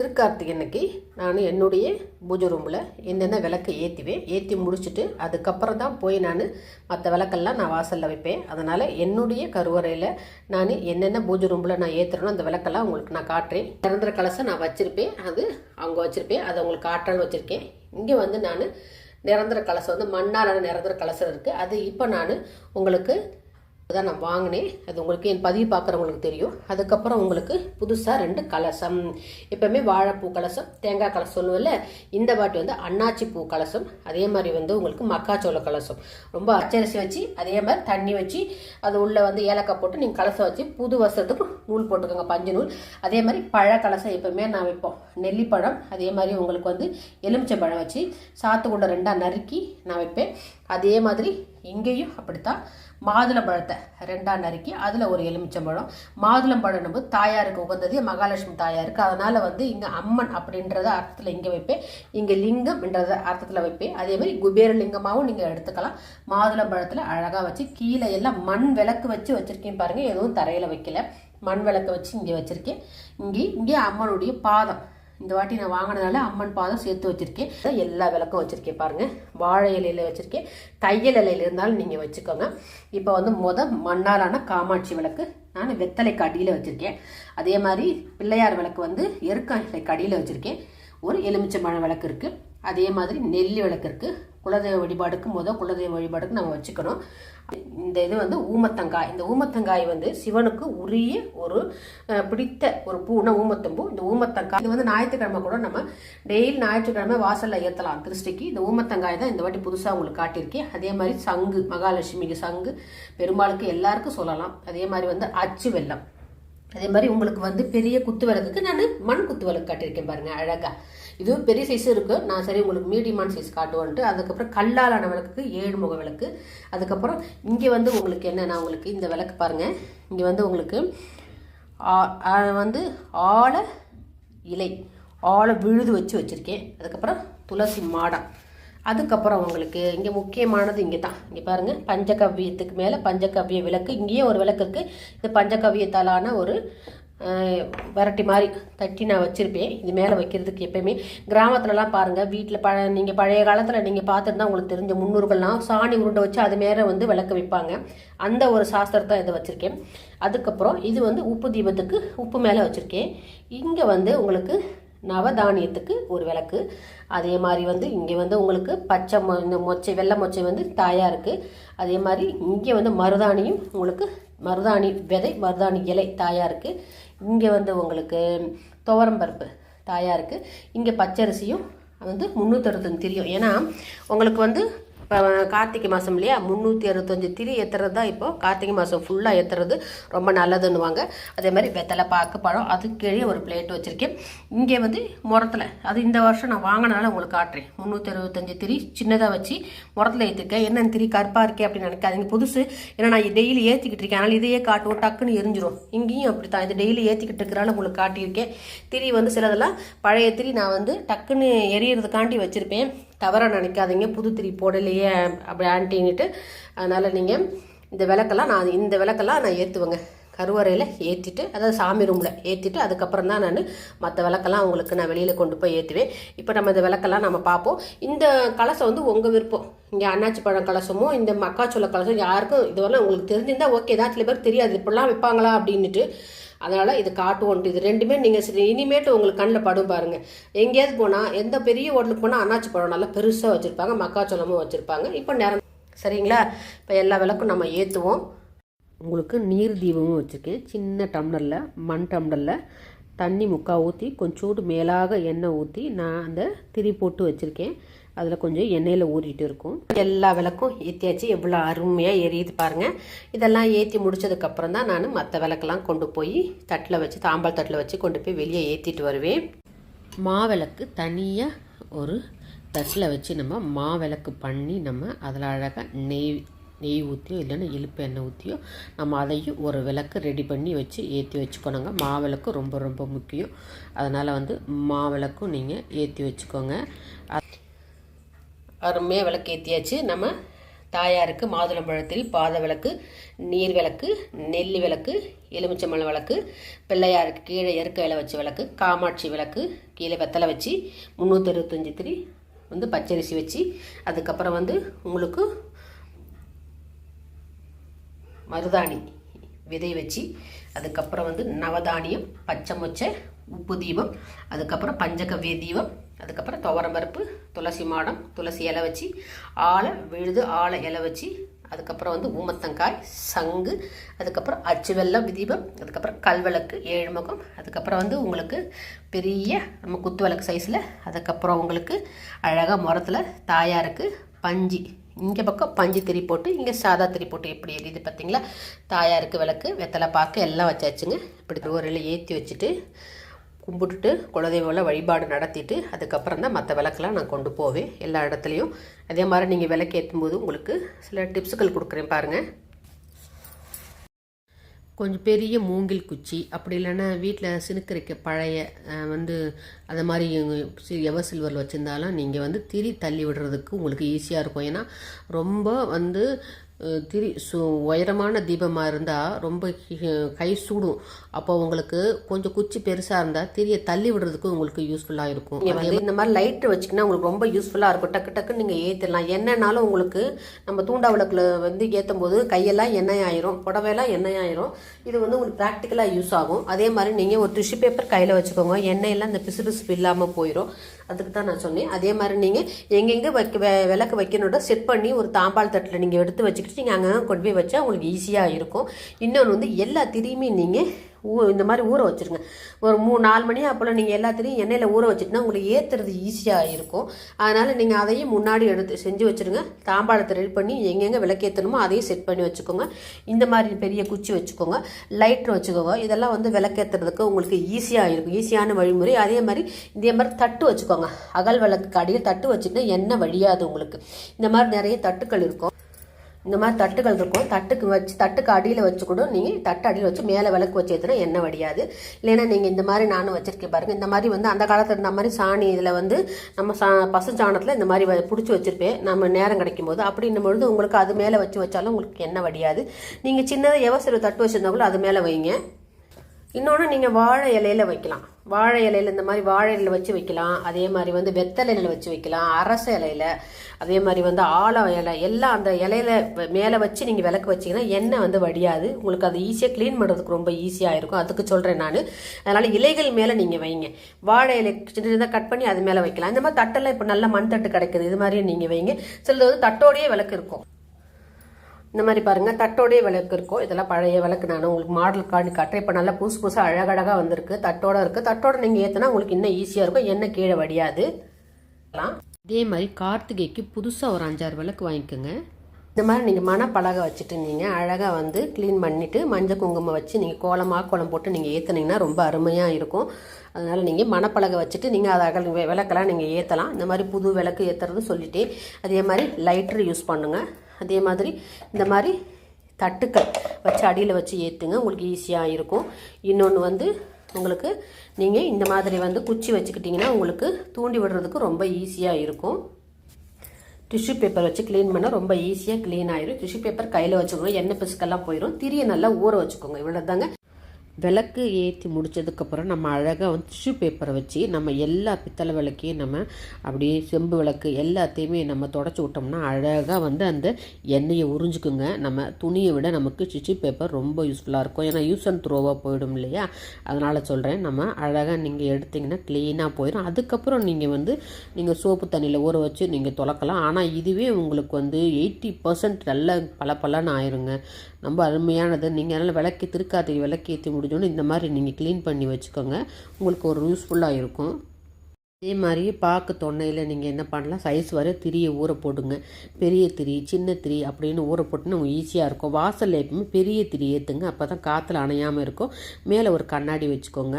திருக்கார்த்திகை அன்னைக்கு நான் என்னுடைய பூஜை ரூமில் என்னென்ன விளக்கை ஏற்றுவேன் ஏற்றி முடிச்சுட்டு அதுக்கப்புறம் தான் போய் நான் மற்ற விளக்கெல்லாம் நான் வாசலில் வைப்பேன். அதனால் என்னுடைய கருவறையில் நான் என்னென்ன பூஜை ரூமில் நான் ஏற்றுறனோ அந்த விளக்கெல்லாம் உங்களுக்கு நான் காட்டுறேன். நிரந்தர கலசம் நான் வச்சுருப்பேன். அது அவங்க வச்சுருப்பேன். அதை உங்களுக்கு காட்டான்னு வச்சுருக்கேன். இங்கே வந்து நான் நிரந்தர கலசம் வந்து மண்ணாலான நிரந்தர கலசம் இருக்குது அது இப்போ நான் உங்களுக்கு தான் நான் வாங்கினேன். அது உங்களுக்கு என் பதிவு பார்க்குறவங்களுக்கு தெரியும். அதுக்கப்புறம் உங்களுக்கு புதுசாக ரெண்டு கலசம். எப்போவுமே வாழைப்பூ கலசம் தேங்காய் கலசம் சொல்லுவேன்ல இந்த வாட்டி வந்து அண்ணாச்சி பூ கலசம் அதே மாதிரி வந்து உங்களுக்கு மக்காச்சோள கலசம். ரொம்ப அச்சரிசி வச்சு அதே மாதிரி தண்ணி வச்சு அது உள்ளே வந்து ஏலக்காய் போட்டு நீங்கள் கலசம் வச்சு புது வருஷத்துக்கு நூல் போட்டுக்கோங்க பஞ்சு நூல். அதே மாதிரி பழ கலசம் எப்போவுமே நான் வைப்போம். நெல்லிப்பழம் அதே மாதிரி உங்களுக்கு வந்து எலுமிச்சம்பழம் வச்சு சாத்துக்குண்டை ரெண்டாக நறுக்கி நான் வைப்பேன். அதே மாதிரி இங்கேயும் அப்படித்தான். மாதுளம்பழத்தை ரெண்டாக நறுக்கி அதில் ஒரு எலுமிச்சம்பழம். மாதுளம்பழம் நம்ம தாயாருக்கு உகந்தது மகாலட்சுமி தாயாருக்கு. அதனால் வந்து இங்கே அம்மன் அப்படின்றத அர்த்தத்தில் இங்கே வைப்பேன். இங்கே லிங்கம்ன்றத அர்த்தத்தில் வைப்பேன். அதே மாதிரி குபேர லிங்கமாகவும் நீங்கள் எடுத்துக்கலாம். மாதுளம்பழத்தில் அழகாக வச்சு கீழே எல்லாம் மண் விளக்கு வச்சு வச்சுருக்கேன் பாருங்கள் எதுவும் தரையில் வைக்கல. மண் விளக்கு வச்சு இங்கே வச்சுருக்கேன். இங்கே இங்கே அம்மனுடைய பாதம். இந்த வாட்டி நான் வாங்கினதால அம்மன் பாதம் சேர்த்து வச்சுருக்கேன். எல்லா விளக்கும் வச்சுருக்கேன் பாருங்கள் வாழை இலையில் வச்சுருக்கேன். தையல் இலையில் இருந்தாலும் நீங்கள் வச்சுக்கோங்க. இப்போ வந்து முத மண்ணாலான காமாட்சி விளக்கு நான் வெத்தலை கடியில் வச்சுருக்கேன். அதே மாதிரி பிள்ளையார் விளக்கு வந்து எருக்காய் கடியில் வச்சுருக்கேன். ஒரு எலுமிச்சம்பழம் விளக்கு இருக்குது அதே மாதிரி நெல்லி விளக்கு இருக்குது குலதெய்வ வழிபாடுக்கு முதல் குலதெய்வ வழிபாடுக்கு நம்ம வச்சுக்கணும். இந்த இது வந்து ஊமத்தங்காய். இந்த ஊமத்தங்காய் வந்து சிவனுக்கு உரிய ஒரு பிடித்த ஒரு பூனா ஊமத்தம்பூ இந்த ஊமத்தங்காய். இது வந்து ஞாயிற்றுக்கிழமை கூட நம்ம டெய்லி ஞாயிற்றுக்கிழமை வாசலில் ஏற்றலாம் திருஷ்டிக்கு. இந்த ஊமத்தங்காய் தான் இந்த வாட்டி புதுசாக உங்களுக்கு காட்டியிருக்கேன். அதே மாதிரி சங்கு மகாலட்சுமிக்கு சங்கு பெரும்பாலுக்கு எல்லாருக்கும் சொல்லலாம். அதே மாதிரி வந்து அச்சு வெல்லம் அதே மாதிரி உங்களுக்கு வந்து பெரிய குத்து விளக்குக்கு நான் மண் குத்து விளக்கு காட்டியிருக்கேன் பாருங்க அழகா. இதுவும் பெரிய சைஸ் இருக்கு. நான் சரி உங்களுக்கு மீடியமான சைஸ் காட்டுவோன்ட்டு. அதுக்கப்புறம் கல்லாலான விளக்குக்கு ஏழு முக விளக்கு. அதுக்கப்புறம் இங்கே வந்து உங்களுக்கு என்னன்னா உங்களுக்கு இந்த விளக்கு பாருங்க. இங்கே வந்து உங்களுக்கு ஆ- வந்து ஆழ இலை ஆழ விழுது வச்சு வச்சுருக்கேன். அதுக்கப்புறம் துளசி மாடம் அதுக்கப்புறம் உங்களுக்கு இங்கே முக்கியமானது இங்கே தான் இங்கே பாருங்கள் பஞ்சகவ்யத்துக்கு மேலே பஞ்சகவ்ய விளக்கு. இங்கேயும் ஒரு விளக்கு இருக்குது இது பஞ்சகவ்யத்தாலான ஒரு வரட்டி மாதிரி தட்டி நான் வச்சுருப்பேன். இது மேலே வைக்கிறதுக்கு எப்பயுமே. கிராமத்துலலாம் பாருங்கள் வீட்டில் பழ நீங்கள் பழைய காலத்தில் நீங்கள் பார்த்துருந்தா உங்களுக்கு தெரிஞ்ச முன்னோர்கள்லாம் சாணி உருண்டை வச்சு அது மேலே வந்து விளக்கு வைப்பாங்க. அந்த ஒரு சாஸ்திரத்தை இதை வச்சுருக்கேன். அதுக்கப்புறம் இது வந்து உப்பு தீபத்துக்கு உப்பு மேலே வச்சுருக்கேன். இங்கே வந்து உங்களுக்கு நவதானியத்துக்கு ஒரு விளக்கு. அதே மாதிரி வந்து இங்கே வந்து உங்களுக்கு பச்சை மொ இந்த மொச்சை வெள்ளை மொச்சை வந்து தாயாக இருக்குது அதே மாதிரி இங்கே வந்து மருதாணியும் உங்களுக்கு மருதாணி விதை மருதாணி இலை தாயாக இருக்குது இங்கே வந்து உங்களுக்கு துவரம்பருப்பு தாயாருக்கு இங்கே பச்சரிசியும் வந்து முந்நூற்றி தெரியும். ஏன்னா உங்களுக்கு வந்து இப்போ கார்த்திகை மாதம் இல்லையா? முந்நூற்றி அறுபத்தஞ்சு திரி ஏற்றுறது தான் இப்போது கார்த்திகை மாதம் ஃபுல்லாக ஏற்றுறது ரொம்ப நல்லதுன்னுவாங்க. அதே மாதிரி வெத்தலை பாக்கு பழம் அதுக்கு கீழே ஒரு பிளேட் வச்சுருக்கேன். இங்கே வந்து முரத்தில் அது இந்த வருஷம் நான் வாங்கினால உங்களுக்கு காட்டுறேன். முந்நூற்றி அறுபத்தஞ்சு திரி சின்னதாக வச்சு முரத்தில் ஏற்றிருக்கேன் என்னென்ன திரி கருப்பாக இருக்கே அப்படின்னு நினைக்காதீங்க. புதுசு. ஏன்னா நான் டெய்லி ஏற்றிக்கிட்டு இருக்கேன். அதனால் இதையே காட்டுவோம். டக்குன்னு எரிஞ்சிரும். இங்கேயும் அப்படி தான் இது டெய்லி ஏற்றிக்கிட்டு இருக்கிறனால உங்களுக்கு காட்டியிருக்கேன். திரி வந்து சிலதெல்லாம் பழைய திரி நான் வந்து டக்குன்னு எரியறதுக்காண்டி வச்சுருப்பேன். தவறாக நினைக்காதீங்க. புது திரி போடலையே அப்படி ஆன்ட்டின்ட்டு அதனால் நீங்கள் இந்த விளக்கெல்லாம் நான் இந்த விளக்கெல்லாம் நான் ஏற்றுவேங்க கருவறையில் ஏற்றிட்டு அதாவது சாமி ரூமில் ஏற்றிட்டு அதுக்கப்புறம் தான் நான் மற்ற விளக்கெல்லாம் உங்களுக்கு நான் வெளியில் கொண்டு போய் ஏற்றுவேன் இப்போ நம்ம இந்த விளக்கெல்லாம் நம்ம பார்ப்போம். இந்த கலசம் வந்து உங்கள் விருப்பம். இங்கே அண்ணாச்சி பழம் கலசமோ இந்த மக்காச்சோள கலசம் யாருக்கும் இதுவெல்லாம் உங்களுக்கு தெரிஞ்சிருந்தால் ஓகே ஏதாச்சும் சில பேர் தெரியாது இப்படிலாம் வைப்பாங்களா அப்படின்ட்டு அதனால் இது காட்டுவோன்ட்டு இது ரெண்டுமே நீங்கள் இனிமேட்டு உங்களுக்கு கண்ணில் படும் பாருங்கள் எங்கேயாவது போனால் எந்த பெரிய ஹோட்டலுக்கு போனால் அண்ணாச்சி பழம் நல்லா பெருசாக வச்சுருப்பாங்க மக்காச்சோளமும் வச்சுருப்பாங்க. இப்போ நேரம் சரிங்களா? இப்போ எல்லா விளக்கும் நம்ம ஏற்றுவோம் உங்களுக்கு நீர் தீபமும் வச்சுருக்கேன் சின்ன டம்ளரில் மண் டம்ளரில் தண்ணி முக்கா ஊற்றி கொஞ்சோண்டு மேலாக எண்ணெய் ஊற்றி நான் அந்த திரி போட்டு வச்சுருக்கேன். அதில் கொஞ்சம் எண்ணெயில் ஊறிட்டு இருக்கும். எல்லா விளக்கும் ஏற்றியாச்சு எவ்வளோ அருமையாக எரியுது பாருங்கள் இதெல்லாம் ஏற்றி முடிச்சதுக்கப்புறம் தான் நான் மற்ற விளக்கெல்லாம் கொண்டு போய் தட்டில் வச்சு தாம்பால் தட்டில் வச்சு கொண்டு போய் வெளியே ஏற்றிட்டு வருவேன். மாவிளக்கு தனியாக ஒரு தட்டில் வச்சு நம்ம மாவிளக்கு பண்ணி நம்ம அதில் அழகாக நெய் நெய் ஊற்றியோ இல்லைன்னா இழுப்பு எண்ணெய் ஊற்றியோ நம்ம அதையும் ஒரு விளக்கு ரெடி பண்ணி வச்சு ஏற்றி வச்சுக்கணுங்க மாவிளக்கு ரொம்ப ரொம்ப முக்கியம். அதனால் வந்து மாவிளக்கும் நீங்கள் ஏற்றி வச்சுக்கோங்க. அருமையாக விளக்கு ஏற்றியாச்சு நம்ம தாயாருக்கு மாதுளம்பழத்திரி பாத விளக்கு நீர் விளக்கு நெல்லி விளக்கு எலுமிச்சம்பழம் விளக்கு பிள்ளையாருக்கு கீழே எருக்க இலை வச்ச விளக்கு காமாட்சி விளக்கு கீழே வெத்தலை வச்சு முந்நூற்றி இருபத்தஞ்சி திரி வந்து பச்சரிசி வச்சு அதுக்கப்புறம் வந்து உங்களுக்கு மருதாணி விதை வச்சு அதுக்கப்புறம் வந்து நவதானியம் பச்சை மொச்சை உப்பு தீபம் அதுக்கப்புறம் பஞ்சகவ்ய தீபம் அதுக்கப்புறம் துவரம்பருப்பு துளசி மாடம் துளசி இலை வச்சு ஆளை விழுது ஆளை இலை வச்சு அதுக்கப்புறம் வந்து ஊமத்தங்காய் சங்கு அதுக்கப்புறம் அச்சு வெள்ளம் தீபம் அதுக்கப்புறம் கல்விளக்கு ஏழுமுகம் அதுக்கப்புறம் வந்து உங்களுக்கு பெரிய நம்ம குத்து விளக்கு சைஸில் அதுக்கப்புறம் உங்களுக்கு அழகாக முரத்தில் தாயாருக்கு பஞ்சு. இங்கே பக்கம் பஞ்சு திரி போட்டு இங்கே சாதா திரி போட்டு எப்படி எரியுது பார்த்தீங்களா தாயாருக்கு விளக்கு வெத்தலை பாக்கு எல்லாம் வச்சாச்சுங்க. இப்படி ஒரு ஏற்றி வச்சுட்டு கும்பிட்டுட்டு குலதெய்வம்லாம் வழிபாடு நடத்திட்டு அதுக்கப்புறம் தான் மற்ற விளக்கெல்லாம் நான் கொண்டு போவேன் எல்லா இடத்துலையும். அதே மாதிரி நீங்கள் விளக்கு ஏற்றும் போது உங்களுக்கு சில டிப்ஸுகள் கொடுக்குறேன் பாருங்கள் கொஞ்சம் பெரிய மூங்கில் குச்சி அப்படி இல்லைன்னா வீட்டில் சினுக்கரைக்க பழைய வந்து அதை மாதிரி எவர் சில்வரில் வச்சுருந்தாலும் நீங்கள் வந்து திரி தள்ளி விடுறதுக்கு உங்களுக்கு ஈஸியாக இருக்கும். ஏன்னா ரொம்ப வந்து திரி சு உயரமான தீபமாக இருந்தால் ரொம்ப கை சூடும். அப்போ உங்களுக்கு கொஞ்சம் குச்சி பெருசாக இருந்தால் திரியை தள்ளி விடுறதுக்கு உங்களுக்கு யூஸ்ஃபுல்லாக இருக்கும். இந்த மாதிரி லைட்டு வச்சிங்கன்னா உங்களுக்கு ரொம்ப யூஸ்ஃபுல்லாக இருக்கும். டக்கு டக்குன்னு நீங்கள் ஏற்றிடலாம் என்னன்னாலும் உங்களுக்கு நம்ம தூண்டா விளக்குல வந்து ஏற்றும் போது கையெல்லாம் எண்ணெய் ஆயிரும் புடவையெல்லாம் எண்ணெய் ஆயிரும் இது வந்து உங்களுக்கு ப்ராக்டிக்கலாக யூஸ் ஆகும். அதே மாதிரி நீங்கள் ஒரு டிஷ்யூ பேப்பர் கையில் வச்சுக்கோங்க. எண்ணெயெல்லாம் இந்த பிசு பிசுப்பு இல்லாமல் போயிடும் அதுக்கு தான் நான் சொன்னேன். அதே மாதிரி நீங்கள் எங்கெங்கே வைக்க வெ- விளக்கு வைக்கணுன்ற செட் பண்ணி ஒரு தாம்பாள் தட்டில் நீங்கள் எடுத்து வச்சுக்கிட்டு நீங்கள் அங்கங்கே கொண்டு போய் வச்சா உங்களுக்கு ஈஸியாக இருக்கும். இன்னொன்று வந்து எல்லா திரியுமே நீங்கள் ஊ இந்த மாதிரி ஊற வச்சுருங்க. ஒரு மூணு நாலு மணி அப்போல்லாம் நீங்கள் எல்லாத்திலையும் எண்ணெயில் ஊற வச்சுட்டுனா உங்களுக்கு ஏற்றுறது ஈஸியாக இருக்கும். அதனால் நீங்கள் அதையும் முன்னாடி எடுத்து செஞ்சு வச்சுருங்க. தாம்பாளத்தை ரெடி பண்ணி எங்கெங்கே விளக்கேற்றணுமோ அதையும் செட் பண்ணி வச்சுக்கோங்க. இந்த மாதிரி பெரிய குச்சி வச்சுக்கோங்க. லைட்ரு வச்சுக்கோங்க. இதெல்லாம் வந்து விளக்கேற்றுறதுக்கு உங்களுக்கு ஈஸியாக இருக்கும். ஈஸியான வழிமுறை. அதே மாதிரி இதே மாதிரி தட்டு வச்சுக்கோங்க. அகல் விளக்கு அடியில் தட்டு வச்சுட்டு எண்ணெய் வழியாது உங்களுக்கு. இந்த மாதிரி நிறைய தட்டுக்கள் இருக்கும். இந்த மாதிரி தட்டுகள் இருக்கும். தட்டுக்கு வச்சு தட்டுக்கு அடியில் வச்சு கூட நீங்கள் தட்டு அடியில் வச்சு மேலே விளக்கு வச்சு ஏற்றினா எண்ணெய் வடியாது. இல்லைன்னா நீங்கள் இந்த மாதிரி நானும் வச்சுருக்கேன் பாருங்கள் இந்த மாதிரி வந்து அந்த காலத்தில் இருந்த மாதிரி சாணி இதில் வந்து நம்ம சா பசுஞ்சாணத்தில் இந்த மாதிரி வ- பிடிச்சி வச்சுருப்பேன். நம்ம நேரம் கிடைக்கும் போது அப்படின்னும் பொழுது உங்களுக்கு அது மேலே வச்சு வச்சாலும் உங்களுக்கு எண்ணெய் வடியாது. நீங்கள் சின்னதாக எவ்வளோ தட்டு வச்சுருந்தாங்களோ அது மேலே வைங்க. இன்னொன்று நீங்கள் வாழை இலையில வைக்கலாம். வாழை இலையில இந்த மாதிரி வாழை இலையில வச்சு வைக்கலாம். அதே மாதிரி வந்து வெத்தலையில வச்சு வைக்கலாம். அரச இலையில. அதே மாதிரி வந்து ஆழ இலை. எல்லாம் அந்த இலையில மேலே வச்சு நீங்கள் விளக்கு வச்சீங்கன்னா எண்ணெய் வந்து வடியாது. உங்களுக்கு அது ஈஸியாக க்ளீன் பண்ணுறதுக்கு ரொம்ப ஈஸியாக இருக்கும். அதுக்கு சொல்கிறேன் நான். அதனால் இலைகள் மேலே நீங்கள் வைங்க. வாழை இலை சின்ன சின்னதாக கட் பண்ணி அது மேலே வைக்கலாம். இந்த மாதிரி தட்டெல்லாம் இப்போ நல்ல மண் தட்டு கிடைக்குது. இது மாதிரியும் நீங்கள் வைங்க. சிலது வந்து தட்டோடையே விளக்கு இருக்கும். இந்த மாதிரி பாருங்கள் தட்டோடைய விளக்கு இருக்கும். இதெல்லாம் பழைய விளக்கு நான் உங்களுக்கு மாடல் கார்டு காட்டுறேன். இப்போ நல்லா புதுசு புதுசாக அழகழகாக வந்திருக்கு. தட்டோட இருக்குது தட்டோட நீங்கள் ஏற்றினா உங்களுக்கு இன்னும் ஈஸியாக இருக்கும். எண்ணெய் கீழே வடியாது. இதே மாதிரி கார்த்திகைக்கு புதுசாக ஒரு அஞ்சாறு விளக்கு வாங்கிக்கோங்க. இந்த மாதிரி நீங்கள் மணப்பலகை வச்சுட்டு நீங்கள் அழகாக வந்து க்ளீன் பண்ணிவிட்டு மஞ்சள் குங்குமம் வச்சு நீங்கள் கோலமாக கோலம் போட்டு நீங்கள் ஏற்றுனீங்கன்னா ரொம்ப அருமையாக இருக்கும். அதனால் நீங்கள் மணப்பலகை வச்சுட்டு நீங்கள் அதை அகல் விளக்கெல்லாம் நீங்கள் ஏற்றலாம் இந்த மாதிரி புது விளக்கு ஏற்றுறது சொல்லிவிட்டு அதே மாதிரி லைட்ரு யூஸ் பண்ணுங்கள் அதே மாதிரி இந்த மாதிரி தட்டுக்கள் வச்சு அடியில் வச்சு ஏற்றுங்க உங்களுக்கு ஈஸியாக இருக்கும். இன்னொன்று வந்து உங்களுக்கு நீங்கள் இந்த மாதிரி வந்து குச்சி வச்சுக்கிட்டிங்கன்னா உங்களுக்கு தூண்டி விடுறதுக்கு ரொம்ப ஈஸியாக இருக்கும். டிஷ்யூ பேப்பர் வச்சு க்ளீன் பண்ணால் ரொம்ப ஈஸியாக க்ளீன் ஆயிரும். டிஷ்யூ பேப்பர் கையில் வச்சுக்கோங்க. எண்ணெய் பிசுக்கெல்லாம் போயிடும் திரியை நல்லா ஊற வச்சுக்கோங்க. இவ்வளோ தாங்க விளக்கு ஏற்றி முடிச்சதுக்கப்புறம் நம்ம அழகாக வந்து டிஷ்யூ பேப்பரை வச்சு நம்ம எல்லா பித்தளை விளக்கையும் நம்ம அப்படியே செம்பு விளக்கு எல்லாத்தையுமே நம்ம தொடச்சி விட்டோம்னா அழகாக வந்து அந்த எண்ணெயை உறிஞ்சிக்குங்க. நம்ம துணியை விட நமக்கு டிஷ்யூ பேப்பர் ரொம்ப யூஸ்ஃபுல்லாக இருக்கும். ஏன்னா யூஸ் அண்ட் த்ரோவாக போயிடும் இல்லையா? அதனால் சொல்கிறேன் நம்ம அழகாக நீங்கள் எடுத்திங்கன்னா க்ளீனாக போயிடும் அதுக்கப்புறம் நீங்கள் வந்து நீங்கள் சோப்பு தண்ணியில் ஊற வச்சு நீங்கள் தொலக்கலாம். ஆனால் இதுவே உங்களுக்கு வந்து எயிட்டி பர்சன்ட் நல்ல பல பலன்னு ஆயிருங்க. ரொம்ப அருமையானது. நீங்கள் அதனால் விளக்கி திருக்காத்திரி விளக்கு ஏற்றி முடிஞ்சோன்னு இந்த மாதிரி நீங்கள் க்ளீன் பண்ணி வச்சுக்கோங்க. உங்களுக்கு ஒரு யூஸ்ஃபுல்லாக இருக்கும். இதே மாதிரி பாக்கு தொன்னையில் நீங்கள் என்ன பண்ணலாம்? சைஸ் வர திரியை ஊற போடுங்க. பெரிய திரி சின்ன திரி அப்படின்னு ஊற போட்டுன்னு ஈஸியாக இருக்கும். வாசலில் எப்பவுமே பெரிய திரி ஏற்றுங்க அப்போ தான் காற்றுல அணையாமல் இருக்கும். மேலே ஒரு கண்ணாடி வச்சுக்கோங்க.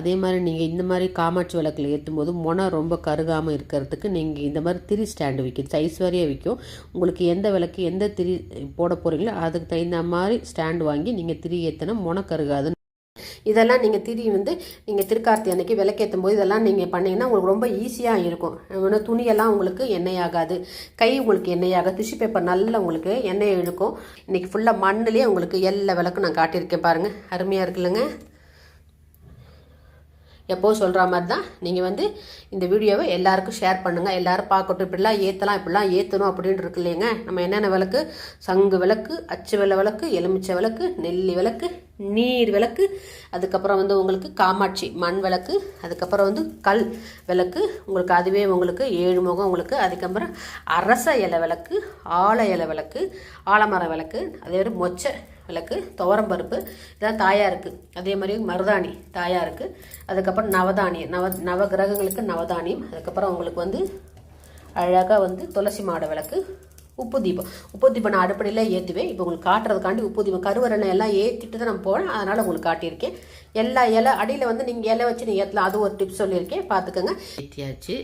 அதே மாதிரி நீங்கள் இந்த மாதிரி காமாட்சி விளக்கில் ஏற்றும் போது முனை ரொம்ப கருகாமல் இருக்கிறதுக்கு நீங்கள் இந்த மாதிரி திரி ஸ்டாண்டு விற்கும் சைஸ் வரையே விற்கும் உங்களுக்கு எந்த விளக்கு எந்த திரி போட போகிறீங்களோ அதுக்கு தகுந்த மாதிரி ஸ்டாண்டு வாங்கி நீங்கள் திரி ஏற்றினா முனை கருகாதுன்னு இதெல்லாம் நீங்கள் திரி வந்து நீங்கள் திருக்கார்த்தி அன்னைக்கு விளக்கேற்றும் போது இதெல்லாம் நீங்கள் பண்ணிங்கன்னா உங்களுக்கு ரொம்ப ஈஸியாக இருக்கும். இன்னும் துணியெல்லாம் உங்களுக்கு எண்ணெய் ஆகாது கை உங்களுக்கு எண்ணெய் ஆகாது டிஷ்யூ பேப்பர் நல்லா உங்களுக்கு எண்ணெய் இழுக்கும். இன்னைக்கு ஃபுல்லாக மண்ணிலே உங்களுக்கு எல்லா விளக்கும் நான் காட்டியிருக்கேன் பாருங்கள் அருமையாக இருக்குல்லங்க. எப்போவும் சொல்கிற மாதிரி தான் நீங்கள் வந்து இந்த வீடியோவை எல்லாருக்கும் ஷேர் பண்ணுங்கள் எல்லோரும் பார்க்கட்டும். இப்படிலாம் ஏற்றலாம் இப்படிலாம் ஏற்றணும் அப்படின்னு இருக்கு இல்லைங்க. நம்ம என்னென்ன விளக்கு? சங்கு விளக்கு அச்சு வெள்ளை விளக்கு எலுமிச்சை விளக்கு நெல்லி விளக்கு நீர் விளக்கு அதுக்கப்புறம் வந்து உங்களுக்கு காமாட்சி மண் விளக்கு அதுக்கப்புறம் வந்து கல் விளக்கு உங்களுக்கு அதுவே உங்களுக்கு ஏழு முகம் உங்களுக்கு அதுக்கப்புறம் அரச இலை விளக்கு ஆழ இலை விளக்கு ஆலமர விளக்கு அதே மாதிரி மொச்சை விளக்கு துவரம்பருப்பு இதெல்லாம் இருக்குது அதே மாதிரி மருதாணி தாயாருக்கு அதுக்கப்புறம் நவதானியம் நவ நவ கிரகங்களுக்கு நவதானியம். அதுக்கப்புறம் உங்களுக்கு வந்து அழகாக வந்து துளசி மாட விளக்கு உப்பு தீபம் உப்பு தீபம் நான் அடுப்படியில் ஏற்றுவேன் இப்போ உங்களுக்கு காட்டுறதுக்காண்டி உப்பு தீபம் கருவரணை எல்லாம் ஏற்றிட்டு தான் நான் போனேன் அதனால் உங்களுக்கு காட்டியிருக்கேன். எல்லா இலை அடியில் வந்து நீங்கள் இலை வச்சு நீங்கள் ஏற்றலாம் அது ஒரு டிப்ஸ் சொல்லியிருக்கேன். பார்த்துக்கோங்க ஏற்றியாச்சு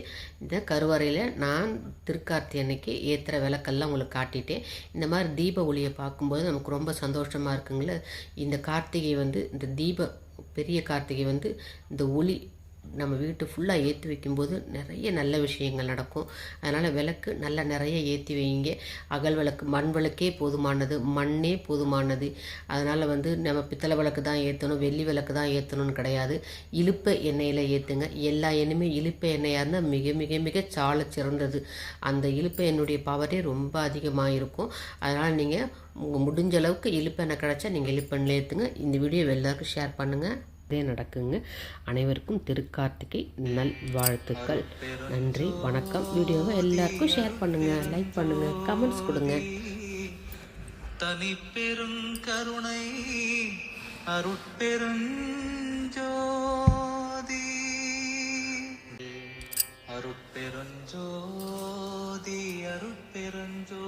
இந்த கருவறையில் நான் திருக்கார்த்தி அன்னைக்கு ஏற்றுற விளக்கெல்லாம் உங்களுக்கு காட்டிட்டேன். இந்த மாதிரி தீப ஒளியை பார்க்கும்போது நமக்கு ரொம்ப சந்தோஷமாக இருக்குங்களே. இந்த கார்த்திகை வந்து இந்த தீப பெரிய கார்த்திகை வந்து இந்த ஒளி நம்ம வீட்டு ஃபுல்லாக ஏற்றி வைக்கும்போது நிறைய நல்ல விஷயங்கள் நடக்கும். அதனால் விளக்கு நல்லா நிறைய ஏற்றி வைங்க அகல் விளக்கு மண் விளக்கே போதுமானது மண்ணே போதுமானது. அதனால் வந்து நம்ம பித்தளை விளக்கு தான் ஏற்றணும் வெள்ளி விளக்கு தான் ஏற்றணும்னு கிடையாது. இழுப்ப எண்ணெயில் ஏற்றுங்க எல்லா எண்ணெயுமே இழுப்ப எண்ணெயாக இருந்தால் மிக மிக மிக சால சிறந்தது. அந்த இழுப்ப எண்ணுடைய பவரே ரொம்ப அதிகமாக இருக்கும் அதனால் நீங்கள் உங்கள் முடிஞ்ச அளவுக்கு இழுப்பெண்ணெய் கிடச்சா நீங்கள் இழுப்பெண்ணில் ஏற்றுங்க இந்த வீடியோ எல்லாருக்கும் ஷேர் பண்ணுங்கள் இதே நடக்குங்க. அனைவருக்கும் திருக்கார்த்திகை நல் வாழ்த்துக்கள் நன்றி வணக்கம். வீடியோவை எல்லாருக்கும் ஷேர் பண்ணுங்கள் லைக் பண்ணுங்கள் கமெண்ட்ஸ் கொடுங்க. தனி பெருங்கருணை அருட்பெருஞ்சோதி. அருட்பெருஞ்சோதி அருட்பெருஞ்சோதி.